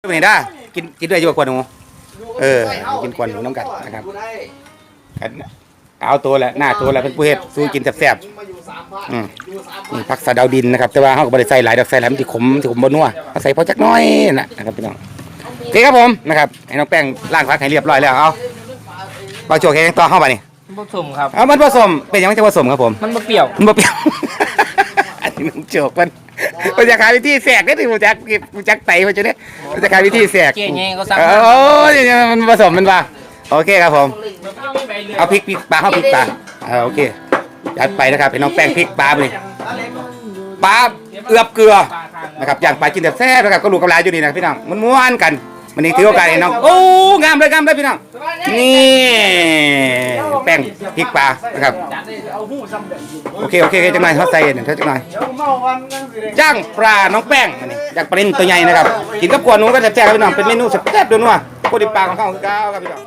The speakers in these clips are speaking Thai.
ไปไหนได้กินกินด้วยอยู่กับกวนหนูเออ กินกวนหนูน้ำกัดนะครับกันเอาตัวแหละหน้าตัวแหละเป็นผู้เฮ็ดสู้กินแซ่บๆอืมนี่ผักสะเดาดินนะครับ แต่ว่าเขาก็บ่ได้ใส่หลายดอกใส่หลายมันสิขมสิขมบ่นัวเอาใส่พอจักหน้อยน่ะนะครับพี่น้องโอเคครับผมนะครับให้น้องแป้งล้างผักให้เรียบร้อยแล้วเอาเอาโจกให้ต่อเข้าไปนี่ผสมครับเอามันผสมเป็นหยังมันจะผสมครับผมมันมาเปรี้ยวมันบ่เปรี้ยวอั นนี้มันโจกมันมันจะขายวิธีแสกได้ถึงมันจะมันจะไตมันจะเนี่ยมันจะขายวิธีแสกเจ๊งไงก็สั่งเออโอ้ยเนี่ยมันผสมมันว่าโอเคครับผม เอาพริกพริกปลาเข้าพริกปลาเออโอเคจัดไปนะครับเป็นน้องแป้งพริกปลาไปเลยปลาเอือบเกลือนะครับอย่างปลากินแบบแซ่บนะครับก็ลูกกระลาอยู่นี่นะพี่น้องมันม้วนกันมันนี่ถือโอกาสให้น้องโอ้งามเลยงามเลยพี่น้องนี่แป้งพริกปลานะครับโอเคโอเคโอเคจังหน่อยเขาใส่หนึ่งเท่าจังหน่อยจ้างปลาน้องแป้งอันนี้จากปลาเล่นตัวใหญ่นะครับกินกับกวนหนูก็แซ่บๆครับพี่น้องเป็นเมนูแซ่บๆด้วยนัวโคตรปลาของเขาคือเก้าครับพี่น้อง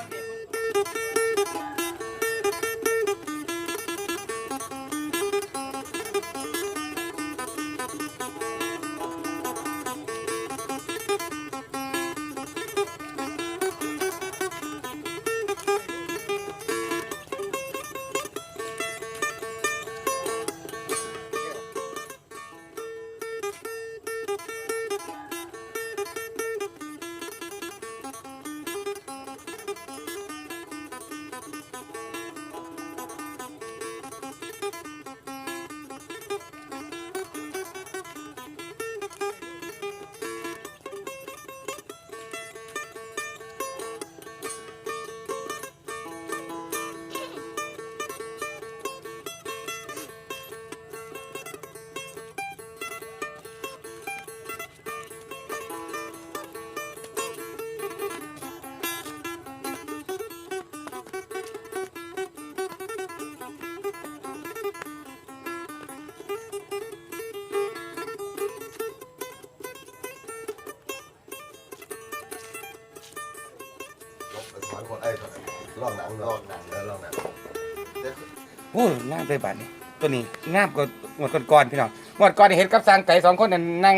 โอ้ยงามเลยบาดนี้ตัวนี้งามกว่าหมดก่อนๆพี่น้องหมดก่อนนี่เห็นกับสร้างไก่สองคนนั่นนั่ง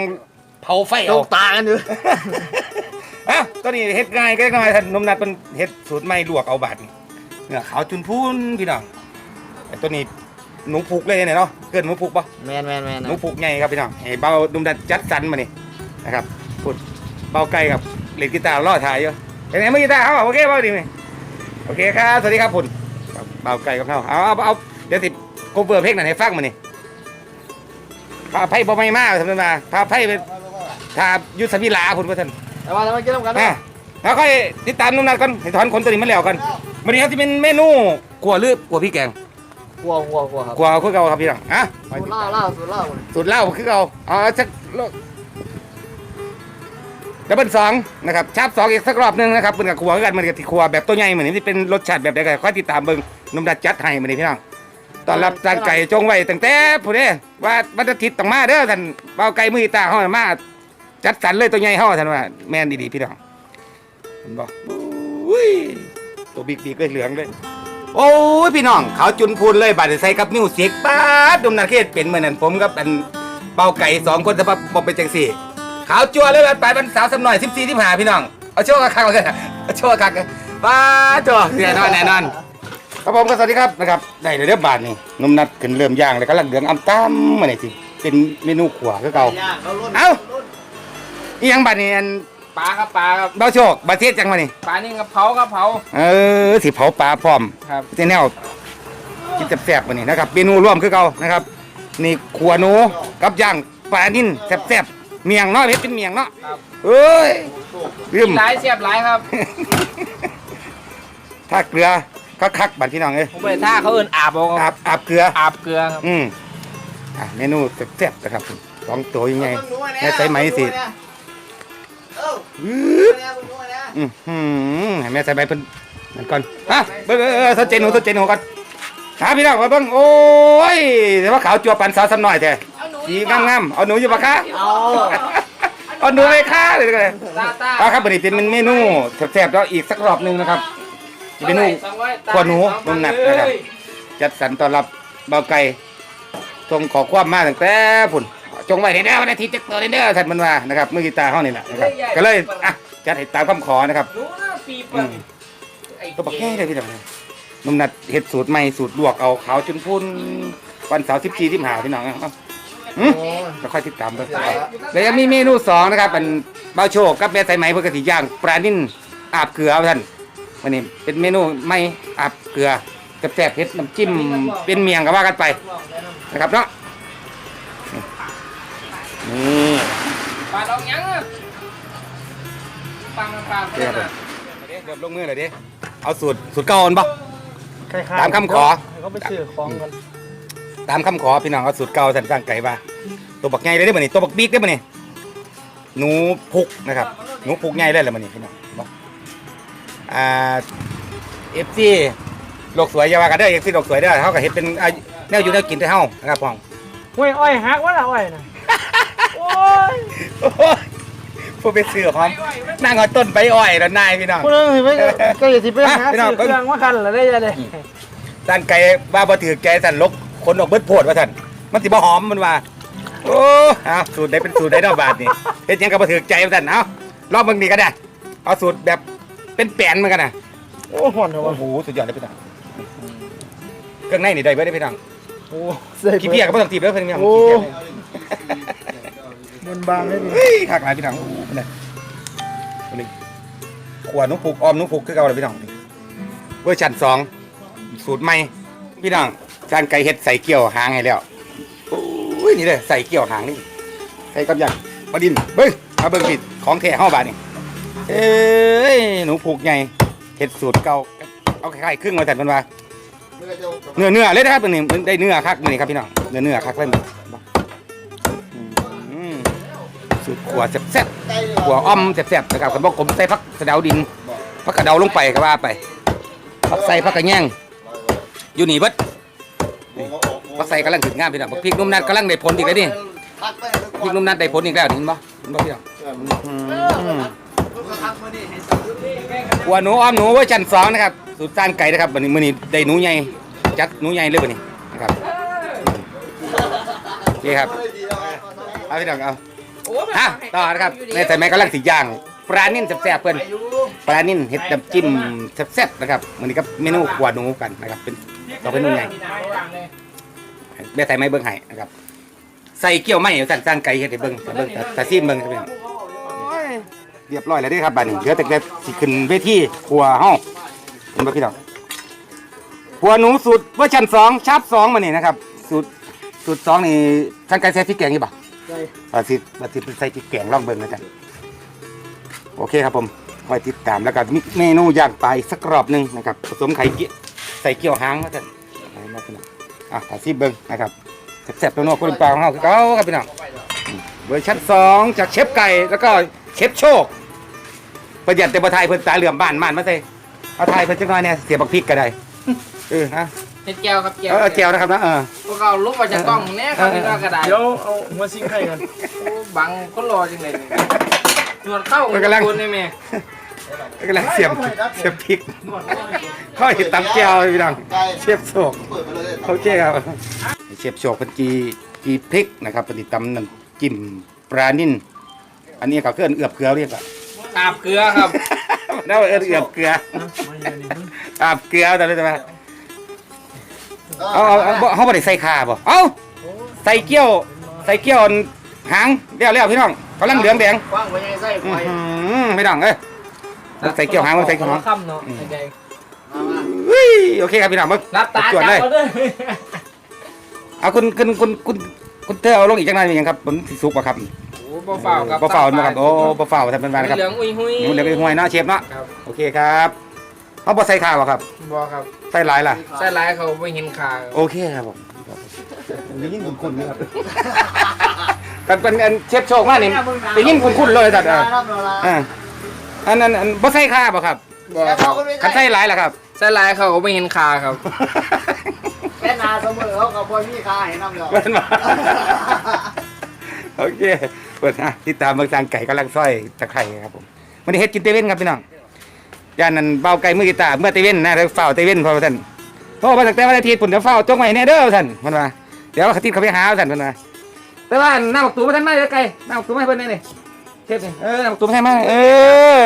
เผาไฟโลเอากตากันอยู่ อะตัวนี้เฮ็ดง่ายก็ง่ายท่านนมนัดเป็นเฮ็ดสูตรไม่ลวกเอาบาดนี่เนื้อขาวจุนพูนพี่น้องไอ้ตัวนี้หนูผูกเลยเนี่ยเนาะเกินหนูผูกปะแมนแมนแมนหนูผูกไงครับพี่น้องให้เบาดุมดันจัดสรรมานี่นะครับพูดเบาไก่กับเล่นกีตาร์ล่อถ่ายอยู่เห็นไหมมือกีตาร์เขาบอกโอเคเบาดีไหมโอเคครับสวัสดีครับคุณ ครับเบาไก่กับเขาเอาเอาเอาเดี๋ยวสิโคเวอร์เพลงนั้นให้ฟังมานี่พาไพ่บ่ไม่มากทำไมมาพาไพ่เป็นทายุทธวิลาคุณพ่อท่านแต่ว่าทำไมเกี่ยวกันอะแล้วค่อยติดตามนุ่มนัดก่อนให้ถอนขนตัวนี้มาแล้วกันวันนี้เขาจะเป็นเมนูกัวลืบกัวพี่แกงกลัวกลัวกลัวครับกัวคือเก่าครับพี่น้องอะสูตรเล่าเล่าสูตรเล่าสูตรเหล้าคือเอาเอาสักโล ดับเบิลสองนะครับชาร์ปสองอีกสักรอบหนึงนะครับเป็นกับครัวกันมันกับที่ครัวแบบตัวใหญ่เหมือนที่เป็นรสชาติแบบใดก็ค่อยติดตามเบิ่งนุ่มดัดจัดให้มานี่พี่น้องตอนรับจานไก่จงไว้ตั้งแต่ผู้ใดว่าวันอาทิตย์ต้องมาเด้อท่านเบาไก่มือตาเฮามาจัดสรรเลยตัวใหญ่เฮาท่านว่าแม่นดีๆพี่น้องเห็นบ่อุ้ยตัวบิ๊กๆเลยเหลืองเลยโอ้ยพี่น้องเขาจุนพูนเลยบาดใส่กับมิวเสิกป้าดดมนาเขตเป็นเหมือนนั้นผมกับอันเป่าไก่สองคนจะมาบอกเป็นจังสี่ ขาวจัวเลยบัดไปเป็นสาวสำหน่อยสิบสี่ที่หาพี่น้อง เอาโชว์กักๆเลยเอาโชว์กักๆป้าจัวแน่นอนแน่นอนครับผมก็สวัสดีครับนะครับได้เลยเรียบบาทนี่นมนัดขึ้นเริ่มย่างเลยกำลังเหลืองอ้ำตั้มมาเนี่ยสิเป็นเมนูขวาคือเก่าเอ้าอีหยังบาดนี้อันปลาครับปลาครับเบาโชคบาเทศจังมานี่ปลานี่กับเผาครับเผาเออสิเผาปลาพร้อมครับเจ๊แนวกินแซ่บๆวันนี้นะครับเมนูร่วมคือเก่านะครับ นี่ขัวหนูกับย่างปลานิ่นแซ่บๆ เมียงเนาะเฮ็ดเป็นเมียงเนาะครับเอ้ยลืมหลายเสียบหลายครับ ถ้าเกลือคักๆบัดพี่น้องเอ้ยผมไปท่าเขาเอินอาบเอาอาบอาบเกลืออาบเกลือครับอืมอะเมนูแซ่บๆนะครับสองตัวยังไงแม่ใส่ไหมสิอื้ออื้อหือให้แม่ใส่ไหมเพิ่นนั่นก่อนฮะเบิ่งเออเออสนใจหนูสนใจหนูก่อน หาพี่น้องมาเบิ่งโอ้ยแต่ว่าขาวจัวปันสาวสำน้อยแท้สีงามๆเอาหนูอยู่ปะคะเอาเอาหนูเลยค่ะเลยเลยตาตาเอาครับวันนี้เป็นเมนูแซ่บๆแล้วอีกสักรอบหนึงนะครับเมนูขวดหนูนมหนักนะครับจัดสรรต้อนรับเบาไก่ส่งขอความมาตั้งแต่พุ่นจงไว้ในเด้อวันอาทิตย์จะตัวในเด้อท่านมันว่านะครับมือกีตาร์เฮานี่แหละนะครับก็เลยอะจัดให้ตามคำขอนะครับหนูน่าปีเปิดไอ้ตัวบักแค่เลยพี่น้อง นุ่มนัดเฮ็ดสูตรใหม่สูตรลวกเอาขาวจนพุ่นวันเสาร์สิบสี่สิบห้าพี่น้องเอาหืมก็ค่อยติดตามไปแล้วยังมีเมนูสองนะครับเป็นเบาโชคกับแม่ใสายไหมเพื่อกะทิย่างปลานิ่นอาบเกลือเอาท่านวันนี้เป็นเมนูไม่อาบเกลือกับแซ่บเฮ็ดน้ำจิ้มเป็นเมียงก็ว่ากันไปนะครับเนาะนี่ปลาดองยังปังปังเดี๋ยวครับเดี๋ยวเดี๋ยวลงมือเลยดิเอาสูตรสูตรเก่าอ่อนปะ คล้ายๆตามคำขอ ให้เขาไปซื้อของกันตามคำขอพี่น้องเอาสูตรเก่าสันสร้างไก่ว่าตัวบักใหญ่เลยได้บ่นี่ตัวบักบิ๊กได้บ่นี่หนูพุกนะครับหนูพุกใหญ่เลยแหละบ่นี่พี่น้องบ่อ่าเอฟซีโลกสวยอย่าว่ากันเด้อเอฟซีโลกสวยเด้อเฮาก็เฮ็ดเป็นอ่าแนวอยู่แนวกินให้เฮานะครับพ่อง ห้วยอ้อยหักวะล่ะอ้อยน่ะ โอ้ย โอ้ย ผู้ไปซื้อพร้อมนั่งเอาต้นใบอ้อยแล้วนายพี่น้อง ผู้นึงสิไปก็อย่าสิไปหาอะพี่น้องซื้อเครื่องมาคันละได้ยังไงด้านไก่ว่าบ่ถือแกสั่นลกคนออกเบิดโพดว่าซั่นมันสิบ่หอมมันว่า โอ้เอาสูตรใดเป็นสูตรใดเนาะบาทนี่เฮ็ดหยังก็บ่ถือใจว่าซั่นเอาลองเบิ่งนี่ก็ได้ เอาสูตรแบบเป็นแปลนเหมือนกันนะโอ้ห่อนเหรอโอ้วะโหสุดยอดเลยพี่น้องเครื่องในนี่ได้เบิดได้พี่น้องโอ้ใส่ขี้เพียก็บ่ต้องตีบเด้อเพิ่นพี่น้องโอ้ขี้เพียเลยมันบางเลยดิเฮ้ยคักหลายพี่น้อง นี่ตัวนี้ขวดนุกผูกออมนุกผูกคือเก่าเลยพี่น้องเวอร์ชันสองสูตรใหม่พี่น้องจานไก่เฮ็ดใส่เกี่ยวหางให้แล้วโอ้ยนี่เลยใส่เกี่ยวหางนี่ใส่กับย่างมาดินเบิ้งมาเบิ้งผิดของแท้ห้าบาทนี่เอ้ยหนูผูกใหญ่เฮ็ดสูตรเก่าเอาคล้ายๆครึ่งมาแต่มันว่าไม่ได้เจ้าเนื้อเนื้อเลยนะครับตัวนี้ได้เนื้อคักนี่ครับพี่น้องเนื้อเนื้อคักเลย สูตรขัวแซ่บใกล้เลยๆขัวอ้อมแซ่บๆนะครับคันบอกผมใส่ผักสะเดาดินผักกระเดาลงไปก็ว่าไปผักใส่ผักกระแยงอยู่นี่เบิดผักใส่กำลังถึงงามพี่น้องบักพริกนุ่มนัดกำลังได้ผลอีกแล้วนี่ทักไปพริกนุ่มนัดได้ผลอีกแล้วนี่เห็นบ่เห็นบ่พี่น้องอืมขัวหนูอ้อมหนูเวอร์ชันสองนะครับสูตรจานไก่นะครับวันนี้มื้อนี้ได้หนูใหญ่จัดหนูใหญ่เลยวันนี้นะครับโอเคครับเอาพี่น้องเอาโอ้ ฮะต่อนะครับในแต่แม่กำลังสิย่างปลานิ่นแซ่บๆเพื่อนปลานิ่นเห็ดน้ำจิ้มแซ่บๆนะครับวันนี้ก็เมนูขวาหนูกันนะครับ เป็นต่อเป็นเมนูใหญ่แม่ใส่ไม้เบิ้งไห้นะครับ ใส่เกี่ยวไม้สั่นสร้างไก่เฮ็ดให้เบิ้งให้เบิ้งแต่แต่ซีมเบิ้งครับพี่น้องเรียบร้อยแล้วเด้อครับบัดนี้เหลือแต่จะสิขึ้นเวทีครัวเฮาเห็นบ่พี่น้องครัวหนูสูตรเวอร์ชันสองชาร์ปสองมานี่นะครับ สูตรสูตรสองนี่สร้างไก่ใส่พริกแกงนี่ ป่ะใส่ปลาซิปลาซิใส่พริกแกงล่องเบิ่งนะจ๊ะโอเคครับผมคอยติดตามแล้วก็มีเมนูย่างปลาอีกสักรอบหนึ่งนะครับผสมไข่เกี๊ยใส่เกี๊ยวหางนะจ๊ะเอามาพี่น้องอะปลาซิเบิ่งนะครับแซ่บๆตัวโน้คนปลาของเราคือเขาครับพี่น้องเวอร์ชันสองจากเชฟไก่แล้วก็เชฟโชคประหยัดแต่บะไทยเพิ่นตาเหลื่อมบ้านม่านมาใส่เอาไทยเพิ่นจังน้อยเนี่ยเสียบักพริกก็ได้เออฮะ เห็ดแก้วครับแก้วเอาเอาแจวนะครับนะเออพวกเราลุกมาจากกล้องแน่ครับนี่ก็กระดาษเดี๋ยวเอาหัวซิงให้กันโอ้บังคนรอจังเลยตรวจเข้าคุณได้ไหมกำลังเสียบเสียบพริกข้าวเห็ดตำแก้วพี่น้องใกล้เชฟโชคเปิดไปเลยโอเคครับเชฟโชคเป็นจีจีพริกนะครับเป็นตำน้ำจิ้มปลานิ่นอันนี้ก็เคลื่อนเอือบเกลือเรียกอะอาบเกลือครับแล้วเอิ้นเอือบเกลืออาบเกลือแต่ละแต่ว่า เอาเอาเอาบ่เขาบ่ได้ใส่ข่าบ่เอาใส่เกี๊ยว ใส่เกี๊ยวหางเลี้ยวเลี้ยวพี่น้องกำลังเหลืองแดงกว้างไว้ยังไส้ไฟอื้อหือพี่น้องเอ้ยใส่เกี๊ยวหางมันใส่เกี๊ยวหาง ค่ำเนาะใจเฮ้ยโอเคครับพี่น้องมารับตาจวดจับเลยเอาด้วยเอาคุณคุณคุณคุณคุณเธอเอาลงอีกจังหน่อยยังครับผมสิสุกป่ะครับโอ้บ่เฝ้าครับบ่เฝ้าบ่ครับโอ้บ่เฝ้าทำเป็นวันครับเหลืองอุ้ยหุยหนูเดี๋ยวไปห่วยเนาะเชฟเนาะครับ โอเคครับ เอาบ่ใส่ข้าวบ่ครับบ่ครับใส่หลายล่ะ ใส่ร้ายเขาไม่เห็นขาโอเคครับผมได้ยินคุณคุณไหมครับกันเป็นอันเชฟโชคมากนี่ได้ยินคุณคุณเลยตัดเอออ่าอันนั้นอันบ่ใส่ข้าวบ่ครับบ่ครับคันใส่หลายล่ะครับ ใส่ร้ายเขาไม่เห็นขาครับแค่นาเสมอเขากับบอยมีคาเห็นน้ำเดียวเปิดมาโอเคเปิดฮะติดตามเมืองจางไก่กำลังซอยตะไคร่ครับผมมันได้เฮ็ดกินเตเว่นครับพี่น้อง ย่านนั้นเบาไก่มือกีตาร์เมื่อเตเว่นนะแล้วเฝ้าเตเว่นพอท่านโทรมาตั้งแต่วันอาทิตย์ปุ่นเดี๋ยวเฝ้าจงไว้แน่เด้อท่านมันว่าเดี๋ยวอาทิตย์เขาไปหาท่านมันว่าแต่ว่าหน้าบักตูมาทันมาเลยไกลหน้าบักตูมาให้เพิ่นนี่นี่เชฟนี่เออหน้าบักตูมาให้มาเออ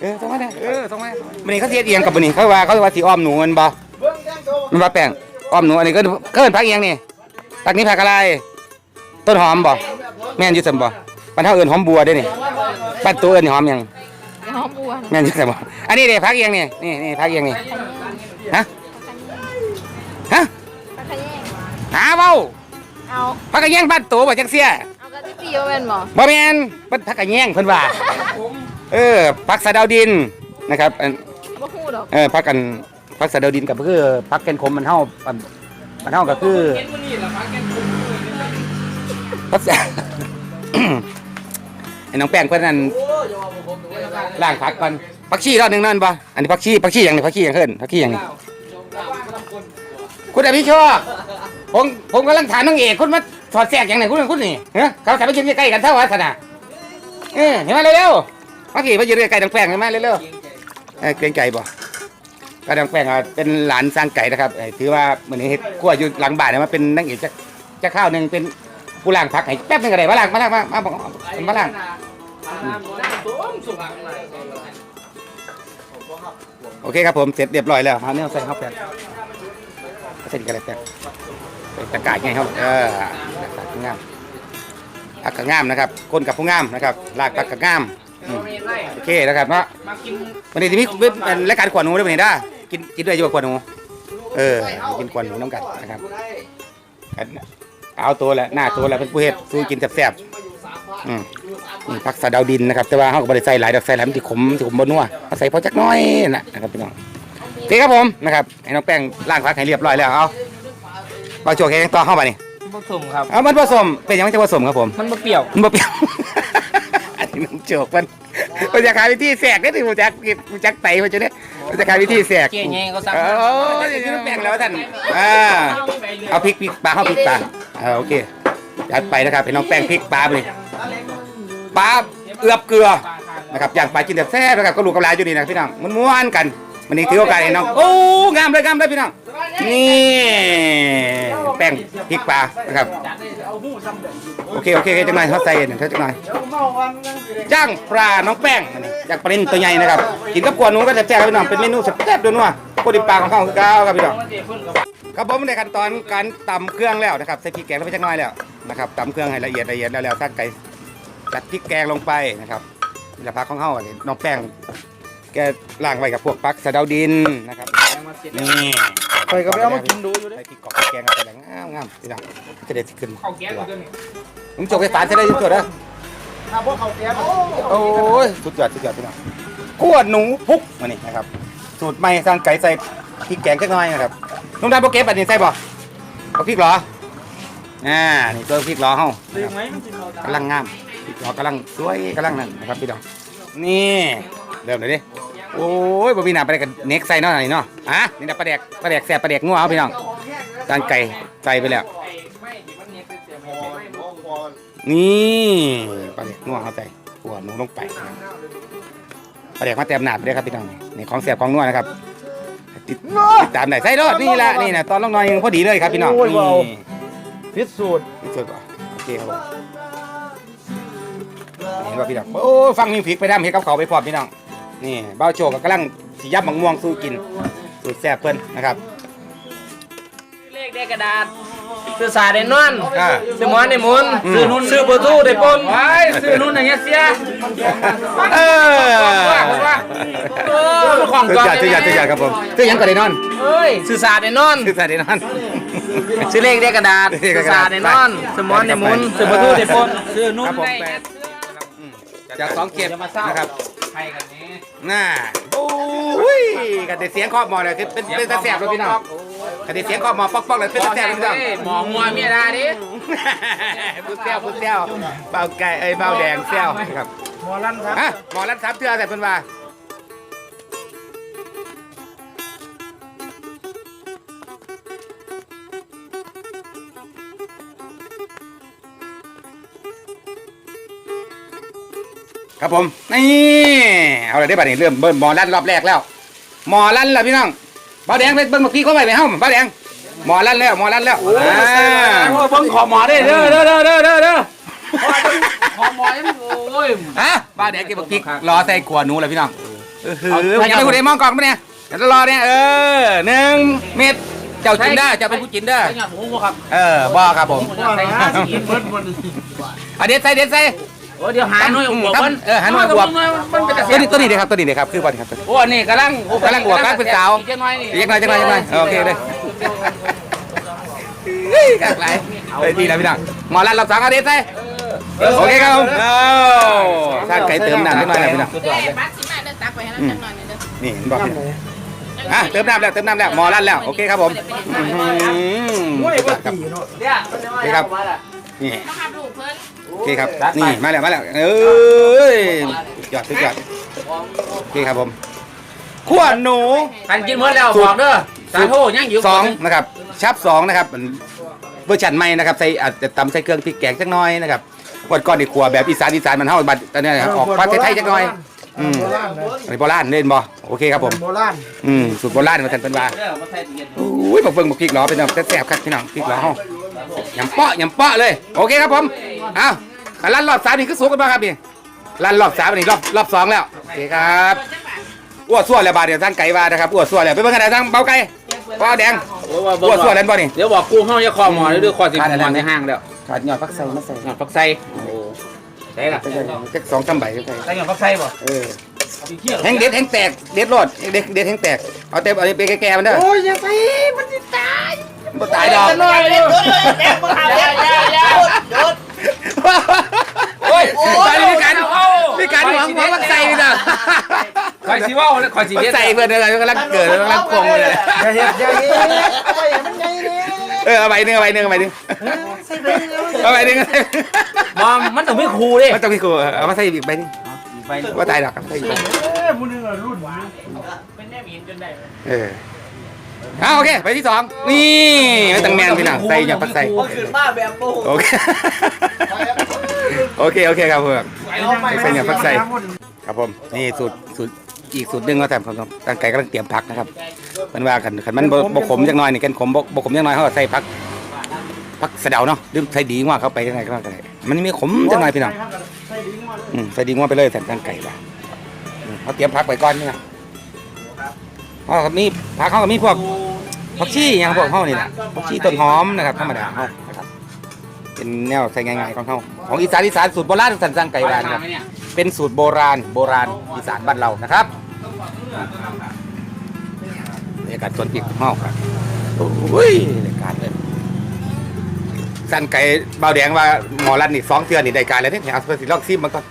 เออส่งมาได้เออส่งมาวันนี้เขาเทียดเอียงกับวันนี้เขาว่าเขาว่าสีอ้อมหนูมันบ่มันบ่แป้งอ้อมหนูอันนี้ก็เกินพักเอียงนี่พักนี้ผักอะไรต้นหอมบ่แม่นยู่ซั่นบ่บ้านเฮาเอิ้นหอมบัวเด้นี่บ้านตัวเอิ้นหอมยัง หอมบัวแม่นอยู่ซั่นบ่อันนี้เด้พักเอียงนี่นี่นี่พักเอียงนี่ฮะฮะปลาขะแยงหาเว้าเอาพักกะแยงบ้านตัวบ่จังเสียเอากระติบเดียวเป็นบ่บ่แม่นมันพักกะแยงเพิ่นว่าเออพักสะเดาวดินนะครับอันบ่ฮู้ดอกเออพักกันพักสะเดาวดินก็คือพักแกนคมมันเฮาอันมันเฮาก็คือเห็นมันนี่เหรอพัก ไอ้น้องแป้งเพิ่นนั่นล้างผักก่อนผักชีรอบหนึ่งนั่นบ่อันนี้ผักชีผักชีหยังนี่ผักชีหยังเพิ่นผักชีหยังนี่คุณอภิโชคผมผมกำลังถามนางเอกคุณมาถอดแทรกหยังนี่คุณคุณนี่เฮ้ยเขาจะไปกินใกล้กันเท่าวัฒนาเออเห็นไหมเร็วๆมากี่มายืนใกล้ๆน้องแป้งเห็นไหมเร็วๆเออเกรงใจบ่ก็น้องแป้งอะเป็นหลานสร้างไก่นะครับถือว่าเหมือนเฮ็ดกล้วอยู่หลังบ้านเนี่ยมาเป็นนางเอกจะจะข้าวหนึ่งเป็น ผู้ล่างผักให้แป๊บหนึงก็ได้มาล้างมาล้างมามามามาล้างโอเคครับผมเสร็จเรียบร้อยแล้วมาเนี่ยใส่ข้าวแป้งใส่ดีกันเลยแป้งใส่ตะกร้าไงครับเออตะกร้างามผักกะงามนะครับคนกับผู้งามนะครับลากผักกะงามอืมโอเคนะครับเนาะมากินวันนี้ที่มีเป็นรายการขวานหนูด้วยวันนี้ได้อกินกินด้วยอยู่กับขวานหนูเออกินขวานหนูน้ำกัดนะครับกัน เอาตัวแหละหน้าตัวแหละเป็นผู้เฮ็ดสู้กินแซ่บๆอืมนี่ผักสะเดาวดินนะครับ แต่ว่าเขาก็ไม่ได้ใส่หลายดอกใส่หลายมันที่ขมที่ขมบนนัวเอาใส่พอจักหน้อยนะนะครับพี่น้องโอเคครับผมนะครับให้น้องแป้งล้างผักให้เรียบร้อยแล้วเอาเอาโจกแห้งต่อเข้าไปนี่ผสมครับ เอามันผสมเป็นยังไงจะผสมครับผมมันมาเปรี้ยวมันบ่เปรี้ยว อันนี้น้องโจกมันมันจะขายวิธีแสกได้ถึงมันจะมันจะไตมันจะเนี่ย มันจะขายวิธีแสกเจ๊แยงเขาสั่งเอออย่างนี้น้องแป้งแล้วท่านอ่าเอาพริกพริกปลาเข้าพริกปลาเออโอเคจัดไปนะครับให้น้องแป้งพริกปลาไปเลยปลาเอือบเกลือนะครับอย่างปลากินแบบแซ่บนะครับก็ลูกกำลาอยู่นี่นะพี่น้องมันม้วนๆกัน มันนี่ถือโอกาสให้น้องโอ้งามเลยงามเลยพี่น้องนี่แป้งพริกปลานะครับโอเคโอเคโอเคจังหน่อยเขาใส่เนี่ยเขาจังหน่อยย่างปลาน้องแป้งอันนี้ย่างปลาเน้นตัวใหญ่นะครับกินกับกวนหนูก็แซ่บๆครับพี่น้องเป็นเมนูแซ่บๆด้วยนัวโคดิปลาของเขาคือเก้าครับพี่น้องครับผมในขั้นตอนการตำเครื่องแล้วนะครับใส่พริกแกงลงไปจักหน่อยแล้วนะครับตำเครื่องให้ละเอียดละเอียดแล้วแล้วตั้งไก่จัดพริกแกงลงไปนะครับนี่แหละพักของเฮาอันนี้น้องแป้ง แกล้างไว้กับพวกปักสะเดาดินนะครับนี่ไปก็ไปเอามากินดูอยู่เด้ใส่พริกกรอบพริกแกงเข้าไปแล้วงามงามพี่น้องจะได้สิขึ้นข้าวแก๊สตัวตัวนี้มึงจกไฟฟ้าใช้ได้ทุกตัวเด้อถ้าพวกเขาแก้มโอ้ยสุดยอดสุดยอดพี่น้องขั่วหนูพุกมานี่นะครับ สูตรใหม่สร้างไก่ใส่พริกแกงจักหน่อยนะครับลุงดาโปเก็บอันนี้ใส่บ่เอาพริกเหรออ่านี่ตัวพริกเหรอเฮาลืมไหมมันกินเรากำลังงามพริกเหรอกำลังสวยกำลังนั่นนะครับพี่น้องนี่ เริ่มเลยดิโอ้ยบ่มีหน้าปลาแดกกับเน็กใส่เนาะอันนี่เนาะอะนี่นะปลาแดกปลาแดกแซ่บปลาแดกงัวเอาพี่น้องจานไก่ใส่ไปแล้วไม่ที่มันเนี่ยเสียพอพอพอนี่ปลาแดกนัวเข้าใจหัวหนูลงไปปลาแดกมาเต็มหนาดเลยครับพี่น้องนี่ของแซ่บของนัวนะครับติดติดตามไหนใส่รอดนี่ละนี่นะตอนลงน้อยยังพอดีเลยครับพี่น้องนี่พิสูจน์นี่สุดป่ะโอเคครับผมเห็นว่าพี่น้องโอ้ฟังมิวสิกไปดำเห็ดกับเขาวไปพร้อมพี่น้อง นี่เบ้าโจกกำลังสียับมังม่วงสู้กินสูตรแซ่บเพิ่นนะครับเลขได้กระดาษซื้อสาได้นอนอ่า ซื้อหมอนได้หมุนอืม ซื้อนุ่นซื้อประตูได้ปนไว้ซื้อนุ่นอย่างเงี้ยเสียเออเออของสุดก่อนยอดสุดยอดสุดยอดครับผมซื้อหยังก็ได้นอนเอ้ยซื้อสาได้นอน ซื้อใส่ได้นอน ซื้อเลขได้กระดาษซื้อสาได้นอนซื้อหมอนได้หมุนซื้อประตูได้ปนซื้อนุ่นครับผมได้ แปดอืมจากสองเก็บนะครับ ใครกันนี้น่าโอ้ยกันได้เสียงเคาะหมอเลยเป็นเป็นเป็นตาแซ่บเลยพี่น้องกันได้เสียงเคาะหมอป๊อกๆเลยเป็นตาแซ่บเลยพี่น้องหมอหัวเมียดาดิพุดเซลพุดเซลเบาไก่เอ้ยเบาแดงเซลครับหมอลั่นครับฮะหมอรันสามเทือแต่เพิ่นว่า ครับผมนี่เอาเลยได้บัดนี้เริ่มเบิ้ลหมอลั่นรอบแรกแล้วหมอลั่นแล้วพี่น้องเบาแดงไปเบิ้งบักพี่เข้าไปไหมเฮ้าเบาแดงหมอลั่นแล้วหมอลั่นแล้วอ่าเบิ่งขอหมอได้เด้อเด้อเด้อเด้อเด้อเด้อขอหมอยังโอ้ยฮะบ้าเด็กกินบักพริกรอใส่ขวหนูเลยพี่น้องเออหือเอาอย่าไปพูดไอ้มองกล่องปะเนี่ยเดี๋ยวรอเนี่ยเออหนึ่งเม็ดเจ้ากินได้เจ้าเป็นผู้กินได้ใส่หยอดหมูบ่ครับเออบ่ครับผมใส่ห้าสิบเบิดบนอันเด็ดใส่เด็ดใส่โอ้เดี๋ยวหาหน่วยหัวมันเออหาหน่วยบวบมันเป็นตะตัวเสียนี้ตัวนี้เลยครับตัวนี้เลยครับคือบอลครับโอ้นี่กำลังกำลังหัวกำลังเป็นสาวอีกจังหน่อยนี่เรียกหน่อยจังหน่อยจังหน่อยโอเคเลยเฮ้ยกากไรไปดีแล้วพี่น้องหมอรันรับสองเอาเด็ดใส่โอเคครับผมเอาสร้างไก่เติมน้ำนิดหน่อยนะพี่น้องเด้บัสสิมาเด้อตักไปให้เราจักหน่อยหนึงเด้อนี่เห็นบอกอะเติมน้ำแล้วเติมน้ำแล้วหมอรันแล้วโอเคครับผมอื้อหือโอ้ยคว่ารับตีเนาะเนี่ยมันจะมานี่ครับเอามาละนี่ มาขับลูกเพิ่นโอเคครับ นี่มาแล้วมาแล้วเอ้ยสุดยอดสุดยอดโอเคครับผมขั้วหนูกันกินหมดแล้วบอกเด้อสาโทยังอยู่สองนะครับชับสองนะครับเวอร์ชันใหม่นะครับใส่อาจจะตำใส่เครื่องพริกแกงสักหน้อยนะครับวันก่อนนี่ครัวแบบอีสานอีสานมันเท่าบัดตอนนี้นะครับออกประเทศไทยจักหน่อยอืมโบราณนะอันนี้โบราณเล่นบ่โอเคครับผมโบราณอืมสูตรโบราณมาทันเป็นว่าเด้อมาใส่ตู้เย็นอุ้ยบอกเบิ่งบอกพริกหล้อเป็นน้ำแซ่บๆครับพี่น้องพริกหล้อเฮา ยำเปาะยำเปาะเลย โอเคครับผมเอาขันลั่นรอบสามนี่คือสูงกันบ้างครับนี่ลั่นรอบสามนี่รอบรอบสองแล้วโอเคครับอ้วส่วนแล้วบาดเดี๋ยวทางไก่บาดนะครับอ้วส่วนแล้วไปเบิ่งกันได้ทางเบาไก่เบาแดงโอ้ว่าอ้วส่วนแล้วบ่นี่เดี๋ยวบอกกูเฮาจะคอหมอเด้อคอสิหมอในห้างแล้วขาดยอดฟักไส้มาใส่หยอดฟักไส้โอ้ใช่ล่ะไปเลยจักสองสามใบไปใส่ใส่หยอดฟักไส้บ่เออแห้งเด็ดแห้งแตกเด็ดโลดเด็ดเด็ดแห้งแตกเอาเต็มเอาไปแก่ๆมันเด้อโอ้ยอย่าใส่มันจะตาย บ่ตายดอกหน่อยเด้อแดงบ่เอาอย่าอย่าอย่าโอ้ยตอนนี้มีการมีการหวังหวังฟักไส้พี่น้องคอยสิเว้าเลยคอยสิฟัเด็กดไส้เพื่อนอะไรกำลังเกิดกำลังคงเลยอย่าเห็ดอย่าเห็ดเอาไว้ให้มันใหญ่เลยเออเอาใบหนึงเอาใบหนึงเอาใบหนึงใส่ไปเลยเอาใบหนึงบ่มันต้องมีครูเด้มันต้องมีกูเอามาใส่อีกใบหนึงว่าตายดอกครับใส่อีกใบหนึ่งเอ้ยผู้หนึงอะรุ่นเป็นแน่มีนจนได้เออเอาโอเคใบที่สองนี่ไม่ต้องแมนพี่น้องใส่อย่างฟักไส้ขึ้นมาแบบโอ้โหโอเคโอเคโอเคครับเพื่อนใส่เนี่ยฟักใส่ครับผมนี่สูตรสูตรอีกสูตรหนึ่งก็แต่ผมตั้งใจกำลังเตรียมผักนะครับมันว่ากันขันมันบ่บกขมจังน้อยนี่กันขมบกบกขมจังน้อยเขาก็ใส่ผักผักสะเดาเนาะดื่มใส่ดีว่าเข้าไปยังไงก็ได้มันมีขมจังน้อยพี่น้องใส่ดิ้งมาเลยอืมใส่ดีว่าไปเลยแต่ตั้งไก่ว่าอืมเขาเตรียมผักไปก่อนนี่นะเขาก็มีผักเขาก็มีพวก ผักชีอย่างพวกเขานี่แหละผักชีต้นหอมนะครับธรรมดาเขานะครับเป็นแนวใส่ง่ายๆของเขาของอีสานอีสานสูตรโบราณสันสังไก่บ้านครับเป็นสูตรโบราณโบราณอีสานบ้านเรานะครับบรรยากาศสวนพริกห้องครับโอ้ยรายการเลยสั้นไก่เบาแดงว่าหมอรันนี่สองเทือนนี่ได้การแล้วเนี่ยเอาไปสิลองซิมมันก่อน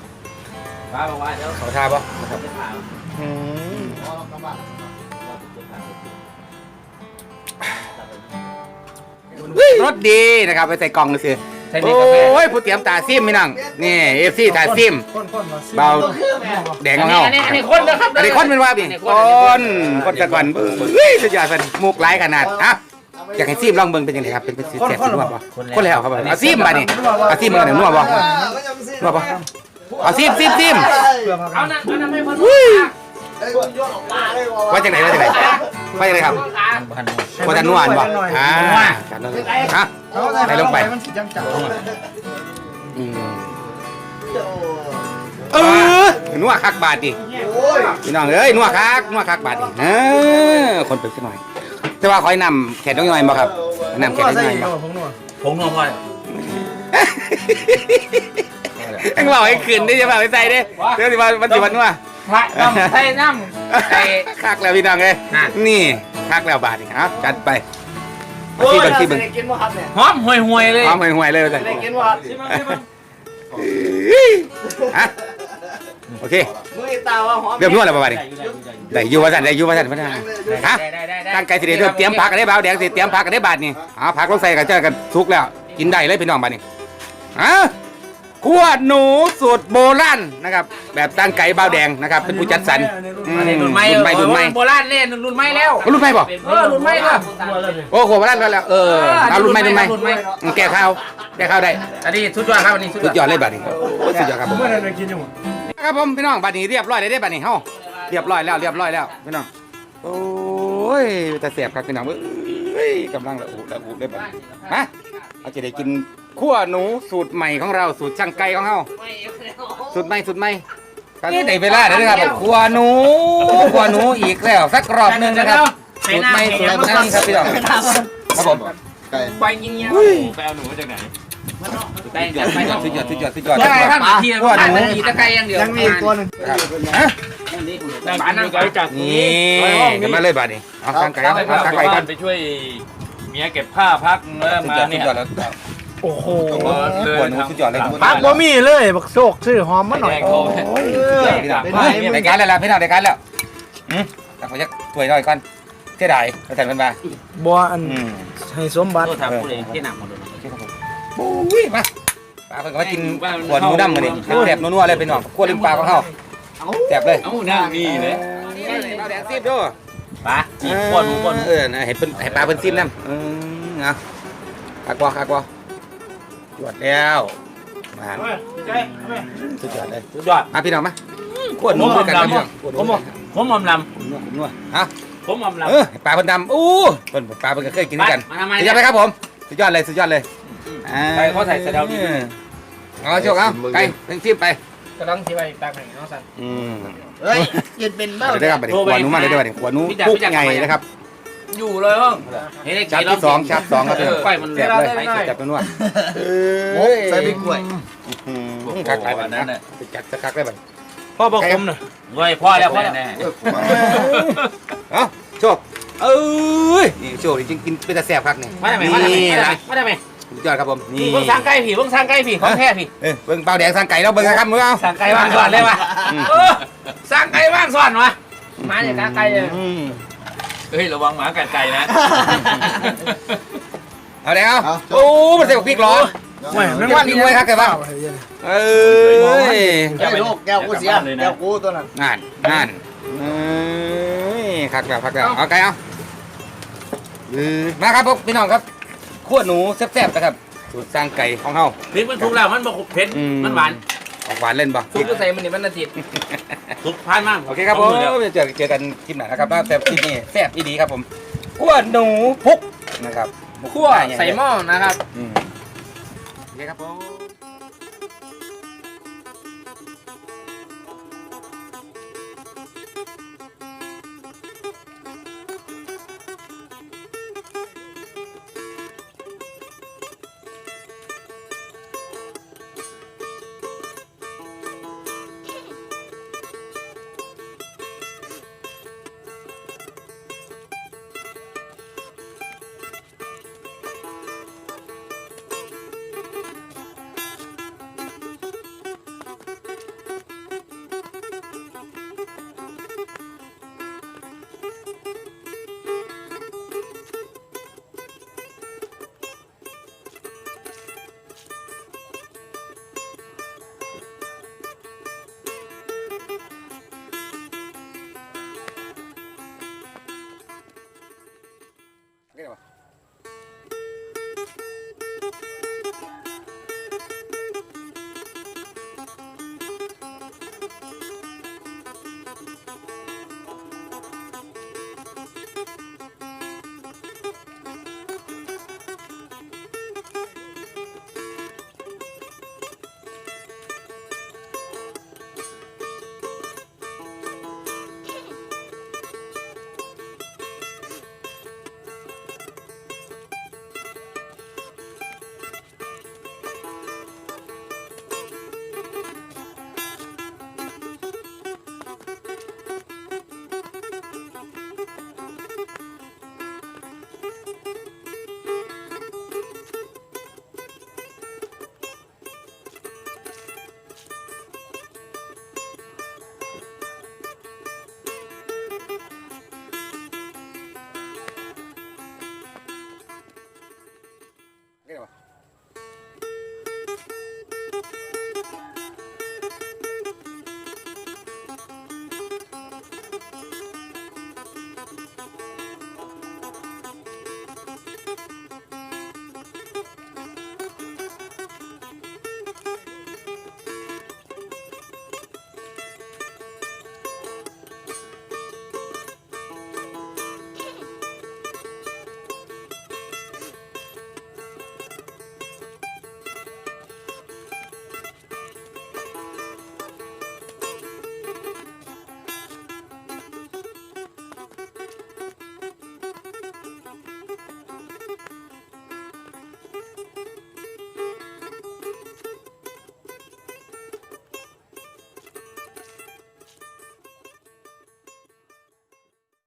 ป้าบอกว่าเดี๋ยวเขาท่าป่ะอืม รสดีนะครับไปใส่กล่องเลยสิใส่โอในกาแฟ้ยผู้เตรียมตาซิมพี่น้องนี่เอฟซีตาซิมคนๆมาซื้อเบาแดงของเงาอันนี้อันนี้คนนะครับอันนี้คนเป็นว่าพี่อัคนคนตะกอนเฮ้ยสุดยอดสันมุกหลายขนาดอะอยากให้ซีมลองเบิ่งเป็นยังไงครับเป็นเป็นซีแซ่บเป็นนัวบ่คนแล้วครับผมเอาซีมมานี่เอาซีมมาหน่อยนัวบ่นัวบ่เอาซีมซีมซีมเอานั่นเอานั่นไม่พ้น ว่าจังไหนว่าจังไหนว่าจังไหนครับว่าจะนัวอันบ่อ่าจัดเลยฮะใส่ลงไปมันสิจังจังอืมเออนัวคักบาทดิพี่น้องเอ้ยนัวคักนัวคักบาทดิเออคนไปสักหน่อย แต่ว่าคอยนำแขนต้องย่อยบ่ครับนำแขนต้องย่อยบ่ผมนวดผงนัวพ่อ ต้องบอกให้ขึ้นได้จะบอกให้ใส่เด้เดี๋ยวสิว่ามันสิวันนัวพระน้ำใส่น้ำใส่คักแล้วพี่น้องเอ้ยน่ะ นี่คักแล้วบาทนี่ครับจัดไปเอาที่เบิ่งที่เบิ่งกินบ่ครับเนี่ยหอมห่วยห่วยๆเลยหอมห่วยๆเลยว่าซั่นกินบ่ครับฮะโอเคมือตาว่าหอมเริ่มนวดแล้วประมาณนี้ได้อยู่ว่าซั่นได้อยู่ว่าซั่นพะนะฮะได้ได้ได้ตั้งไก่สิได้เริ่มเตรียมผักกันได้บ่าวแดงสิเตรียมผักกันได้บาทนี่เอาผักลงใส่กันเจอกันสุกแล้ว กินได้เลยพี่น้องบาดนี้ฮะ ขัวหนูสูตรโบราณนะครับ แบบตั้งไก่บ่าวแดงนะครับ เป็นผู้จัดสรรอืมอันนี้รุ่นใหม่รุ่นใหม่รุ่นใหม่โบราณเล่นรุ่นใหม่แล้ว รุ่นใหม่บ่เออรุ่นใหม่แล้วโอ้โหโบราณแล้วแล้วเออเอารุ่นใหม่รุ่นใหม่รุ่นใหม่ อืมแก้ข้าวแก้ข้าวได้อันนี้สุดยอดครับอันนี้สุดสุดยยออดดเลยบาดนี้โอ้ยสุดยอดครับผมเมื่อนั้นกินอยู่ครับผมพี่น้องบัดนี้เรียบร้อยเลยได้บัดนี้เฮาเรียบร้อยแล้วเรียบร้อยแล้วพี่น้องโอ้ยแต่เสียบครับพี่น้องเอ้เฮ้ยกำลังละอุละอุได้ปะฮะเราจะได้กิน ขั้วหนูสูตรใหม่ของเราสูตรช่างไก่ของเราสูตรใหม่สูตรใหม่นี่ได้เวลาแล้วนะครับขั้วหนูขั้วหนูอีกแล้วสักรอบหนึงนะครับสูตรใหม่สูตรนั้นครับพี่น้องครับผมไก่ไปยิงเงี้ยไปเอาหนูมาจากไหนไปกันไปกันสุดยอดสุดยอดสุดยอดยังไงครับขั้ทีวหนูมีตะไคร้อย่างเดียวยังมีอีกตัวหนึ่งฮะบ้านนั่งไก่จัดนี่กันมาเลยบาดนี้เอาช่างไก่เอาช่างไก่ก่อนไปช่วยเมียเก็บผ้าพักแล้วสุดมายอดสุเนี่ดยยอดแล้ว โอ้โหขั้วหนูสุดยอดเลยพักบ่มีเลยบักโซกซื้อหอมมาหน่อยแกงเขาพี่น้องรายการแล้วล่ะพี่น้องรายการแล้วอืมแต่ผมจะถ้วยน้อยก่อนเท่าไหร่เอาแต่เป็นมาบัวอันอืมให้สมบัติโทษถามผู้เล่นที่หนักหมดเลยโอ้ยมาปลาเพิ่นก็มากินขวดหมูดำมาดิแซ่บนัวๆเลยพี่น้องขวดลืมปลาของเขาแซ่บเลยเอ้านั่งนี่เลยเอาแดงซีบด้วยปะจีบก้อนหมูก้อนเออนะให้เพิ่นให้ปลาเพิ่นซีบนำอืมเอาคักบ่คักบ่ จวดแล้วมาสุดยอดเลยสุดยอดมาพี่น้องมาขวดหนูด้วยกันครับพี่น้องขวดหนูผมผมอมลผมนัวผมนัวเอาำผมอมลำเออปลาเพิ่นดำอู้เพิ่นปลาเพิ่นก็เคยกินด้วยกันมาทำไมสุดยอดเลยครับผม สุดยอดเลยสุดยอดเลยอ่ไปเขาใส่สะเดาดีเอาโชคเอาไก่เป็นซีบไปกำลังที่ไปตักให้น้องสันอืมเฮ้ยกินเป็นเบ้าเอาได้ครับบัดนี้ขวดหนูมาเลยได้บัดนี้ขวดหนูปุ๊กใหญ่นะครับ อยู่เลยห้องเฮ้ยชาร์จที่สองชาร์จสองครับไฟมันแซ่บเลยจับเป็นนวดใส่พริกกล้วยคักหลายบัวัดนนั้นั้นนน่ะจัดจะคักได้บัดพ่อบอกผมน่ะเฮ้ยพ่อแล้วพ่อแล้วแน่เอ้าโชคเอ้ยนี่โชคจริงๆกินเป็นแต่แซ่บคักนี่มาได้ไหมมาได้ไหมนี่มาได้ไหมละมาได้ไหมสุดยอดครับผมนี่พี่เพิ่งสร้างไก่พี่เพิ่งสร้างไก่พี่ของแท้พี่เอ้ยเบิ่งเปล่าแดงสั่งไก่เราเบิ่งนะครับมือเอา สร้างไก่ว่างสอนเลยวะเออสร้างไก่ว่างสอนวะมาจากไก่เลย อืม เฮ้ยระวังหมากัดไก่นะ เอาแดงเอาโอ้ มันใส่พริกร้อนไม่ไม่ว่าดีมวยครับแกบ้าง เอ้ยแก้วลูกแก้วกูเสียแก้วกูตัวนั้นงานงานเอ้ยคักแล้วคักแล้วเอาไก่เอาเออมาครับพวกพี่น้องครับขั้วหนูแซ่บๆนะครับสูตรสร้างไก่ของเฮา พริกมันถูกแล้วมันบอกเผ็ดอืม มันหวาน ออกหวานเล่นป่ะทุกก็ใส่มันนี่มันนาทีทุกพันมากโอเคครับผมเจอเจอกันคลิปหน้านะครับว่าแซ่บคลิปนี้แซ่บอีดีครับผมขั้วหนูพุกนะครับคั่วใส่หม้อนะครับอืมโอเคครับผม